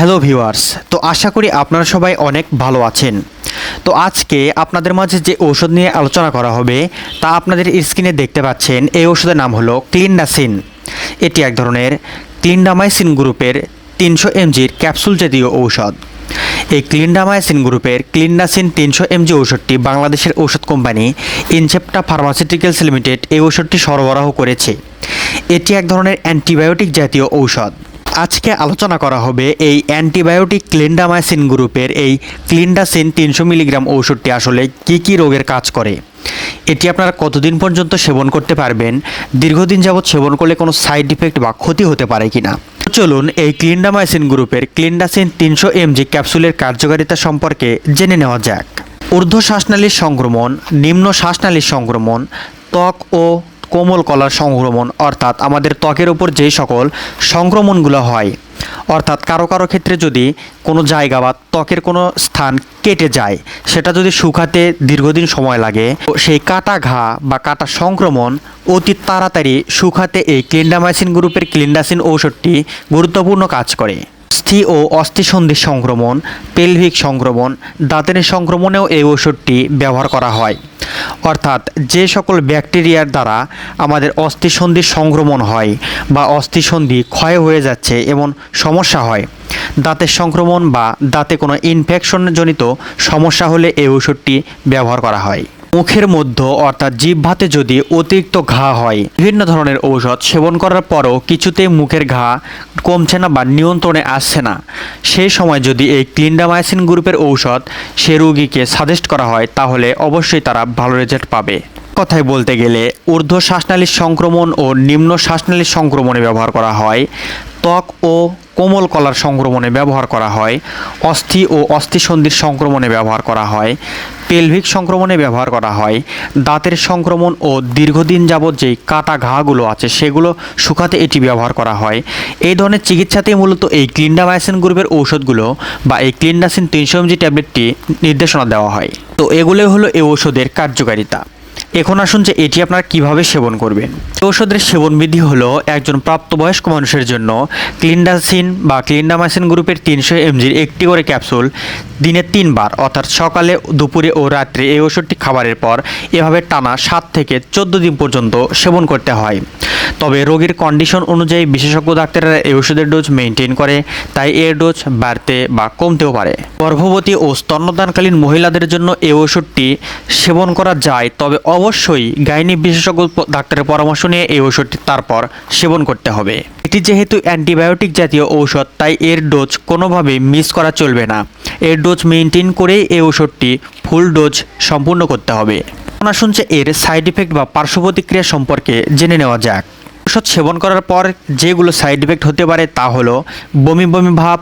Hello viewers তো আশা করি আপনারা সবাই অনেক ভালো আছেন। তো আজকে আপনাদের মাঝে যে ঔষধ নিয়ে আলোচনা করা হবে, তা আপনাদের স্ক্রিনে দেখতে পাচ্ছেন, এই ওষুধের নাম হলো ক্লিন্ডাসিন এটি এক ধরনের ক্লিন্ডামাইসিন গ্রুপের তিনশো এমজির ক্যাপসুল জাতীয় ঔষধ। এই ক্লিন্ডামাইসিন গ্রুপের ক্লিন্ডাসিন তিনশো এমজি ঔষধটি বাংলাদেশের ঔষধ কোম্পানি ইনসেপ্টা ফার্মাসিউটিক্যালস লিমিটেড এই ঔষধটি সরবরাহ করেছে। এটি এক ধরনের অ্যান্টিবায়োটিক জাতীয় ঔষধ। আজকে আলোচনা করা হবে এই অ্যান্টিবায়োটিক ক্লিন্ডামাইসিন গ্রুপের এই ক্লিন্ডাসিন তিনশো মিলিগ্রাম ঔষধটি আসলে কী কী রোগের কাজ করে? এটি আপনারা কতদিন পর্যন্ত সেবন করতে পারবেন? দীর্ঘদিন যাবৎ সেবন করলে কোনো সাইড ইফেক্ট বা ক্ষতি হতে পারে কিনা? চলুন এই ক্লিন্ডামাইসিন গ্রুপের ক্লিন্ডাসিন তিনশো এমজি ক্যাপসুলের কার্যকারিতা সম্পর্কে জেনে নেওয়া যাক। ঊর্ধ্ব শ্বাসনালীর সংক্রমণ নিম্ন শ্বাসনালীর সংক্রমণ, ত্বক ও কোমল কলার সংক্রমণ, অর্থাৎ আমাদের ত্বকের উপর যেই সকল সংক্রমণগুলো হয়, অর্থাৎ কারও কারও ক্ষেত্রে যদি কোনো জায়গা বা ত্বকের কোনো স্থান কেটে যায়, সেটা যদি শুকাতে দীর্ঘদিন সময় লাগে সেই কাটা ঘা বা কাটা সংক্রমণ অতি তাড়াতাড়ি শুকাতে এই ক্লিন্ডামাইসিন গ্রুপের ক্লিন্ডাসিন ঔষধটি গুরুত্বপূর্ণ কাজ করে। অস্থি ও অস্থিসন্ধির সংক্রমণ, পেলভিক সংক্রমণ, দাঁতের সংক্রমণেও এই ওষুধটি ব্যবহার করা হয়। অর্থাৎ যে সকল ব্যাকটেরিয়ার দ্বারা আমাদের অস্থিসন্ধির সংক্রমণ হয় বা অস্থিসন্ধি ক্ষয় হয়ে যাচ্ছে এমন সমস্যা হয় দাঁতের সংক্রমণ বা দাঁতে কোনো ইনফেকশনজনিত সমস্যা হলে এই ওষুধটি ব্যবহার করা হয়। মুখের মধ্যে, অর্থাৎ জিহ্বাতে যদি অতিরিক্ত ঘা হয়, বিভিন্ন ধরনের ঔষধ সেবন করার পরও কিছুতেই মুখের ঘা কমছে না বা নিয়ন্ত্রণে আসছে না। সেই সময় যদি এই ক্লিন্ডামাইসিন গ্রুপের ঔষধ সে রোগীকে সাজেস্ট করা হয়, তাহলে অবশ্যই তারা ভালো রেজাল্ট পাবে। কথায় বলতে গেলে ঊর্ধ্ব শ্বাসনালীর সংক্রমণ ও নিম্ন শ্বাসনালীর সংক্রমণে ব্যবহার করা হয় ত্বক ও কোমল কলার সংক্রমণে ব্যবহার করা হয়, অস্থি ও অস্থিসন্ধির সংক্রমণে ব্যবহার করা হয়, পেলভিক সংক্রমণে ব্যবহার করা হয়, দাঁতের সংক্রমণ ও দীর্ঘদিন যাবৎ যেই কাটা ঘাগুলো আছে সেগুলো শুকাতে এটি ব্যবহার করা হয়। এই ধরনের চিকিৎসাতেই মূলত এই ক্লিন্ডামাইসিন গ্রুপের ঔষধগুলো বা এই ক্লিন্ডাসিন তিনশো এমজি ট্যাবলেটটি নির্দেশনা দেওয়া হয়। তো এগুলোই হলো এই ঔষধের কার্যকারিতা। এখন আসুন যে এটি আপনারা কীভাবে সেবন করবেন। ঔষধের সেবন বিধি হলো একজন প্রাপ্তবয়স্ক মানুষের জন্য ক্লিন্ডাসিন বা ক্লিন্ডামাসিন গ্রুপের তিনশো এমজির একটি করে ক্যাপসুল দিনে তিনবার, অর্থাৎ সকালে, দুপুরে ও রাত্রে এই ওষুধটি খাবারের পর এভাবে টানা সাত থেকে চোদ্দ দিন পর্যন্ত সেবন করতে হয়। তবে রোগীর কন্ডিশন অনুযায়ী বিশেষজ্ঞ ডাক্তাররা এই ওষুধের ডোজ মেনটেন করে, তাই এর ডোজ বাড়তে বা কমতেও পারে। গর্ভবতী ও স্তন্যদানকালীন মহিলাদের জন্য এই ওষুধটি সেবন করা যায়, তবে অবশ্যই গাইনি বিশেষজ্ঞ ডাক্তারের পরামর্শ নিয়ে এই ওষুধটি তারপর সেবন করতে হবে। এটি যেহেতু অ্যান্টিবায়োটিক জাতীয় ঔষধ, তাই এর ডোজ কোনোভাবে মিস করা চলবে না। এর ডোজ মেনটেন করেই এই ওষুধটি ফুল ডোজ সম্পূর্ণ করতে হবে। আসুন যে এর সাইড ইফেক্ট বা পার্শ্ব প্রতিক্রিয়া সম্পর্কে জেনে নেওয়া যাক। ঔষধ সেবন করার পর যেগুলো সাইড ইফেক্ট হতে পারে তা হলো বমি বমি ভাব,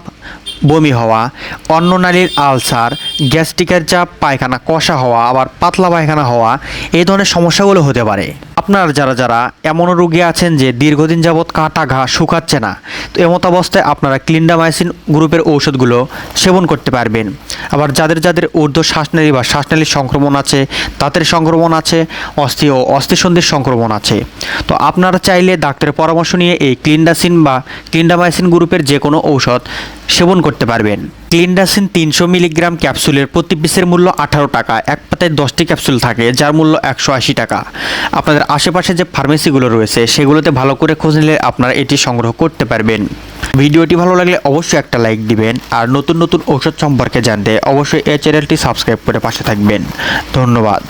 বমি হওয়া অন্য নালীর আলসার, গ্যাস্ট্রিকের চাপ, পায়খানা কষা হওয়া, আবার পাতলা পায়খানা হওয়া, এই ধরনের সমস্যাগুলো হতে পারে। আপনার যারা যারা এমন রুগী আছেন যে দীর্ঘদিন যাবৎ কাটা ঘা শুকাচ্ছে না তো এমত অবস্থায় আপনারা ক্লিন্ডামাইসিন গ্রুপের ঔষধগুলো সেবন করতে পারবেন। আবার যাদের যাদের ঊর্ধ্ব শ্বাসনালী বা শ্বাসনালীর সংক্রমণ আছে, দাঁতের সংক্রমণ আছে, অস্থি ও অস্থিসন্ধির সংক্রমণ আছে। তো আপনারা চাইলে ডাক্তারের পরামর্শ নিয়ে এই ক্লিন্ডাসিন বা ক্লিন্ডামাইসিন গ্রুপের যে কোনো ঔষধ সেবন করতে পারবেন। ক্লিন্ডাসিন তিনশো মিলিগ্রাম ক্যাপসুলের প্রতি পিসের মূল্য আঠারো টাকা, এক পাতায় দশটি ক্যাপসুল থাকে, যার মূল্য একশো আশি টাকা। আপনাদের আশেপাশে যে ফার্মেসিগুলো রয়েছে, সেগুলোতে ভালো করে খোঁজ নিলে আপনারা এটি সংগ্রহ করতে পারবেন। ভিডিওটি ভালো লাগলে অবশ্যই একটা লাইক দিবেন, আর নতুন নতুন ঔষধ সম্পর্কে জানতে অবশ্যই এই চ্যানেলটি সাবস্ক্রাইব করে পাশে থাকবেন। ধন্যবাদ।